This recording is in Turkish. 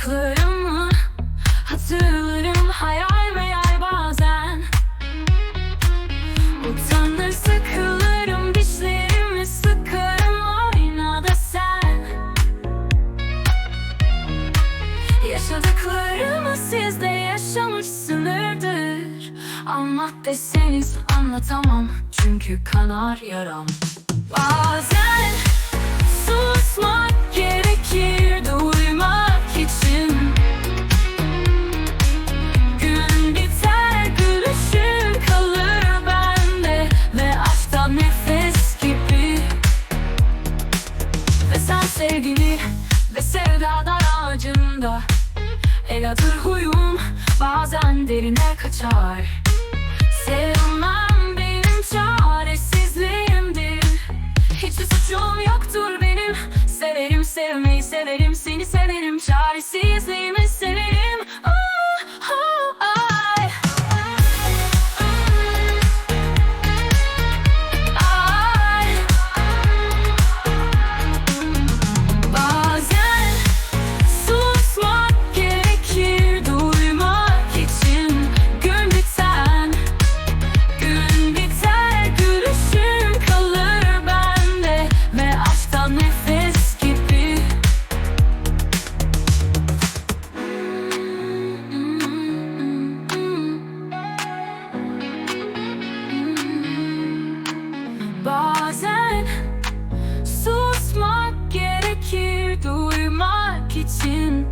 yaptıklarımı Hatırlarım hayal meyal bazen. Utanır sıkılırım dişlerimi sıkarım aynada sen. Yaşadıklarımı sizde yaşamışsınırdır Anlat deseniz anlatamam Çünkü kanar yaram. Bazen ve sevdadan ağacında Eladır huyum bazen derine kaçar. Sevmem benim çaresizliğimdir. Hiç suçum yoktur benim. Severim sevmeyi severim seni severim Çaresizliğimi Sin.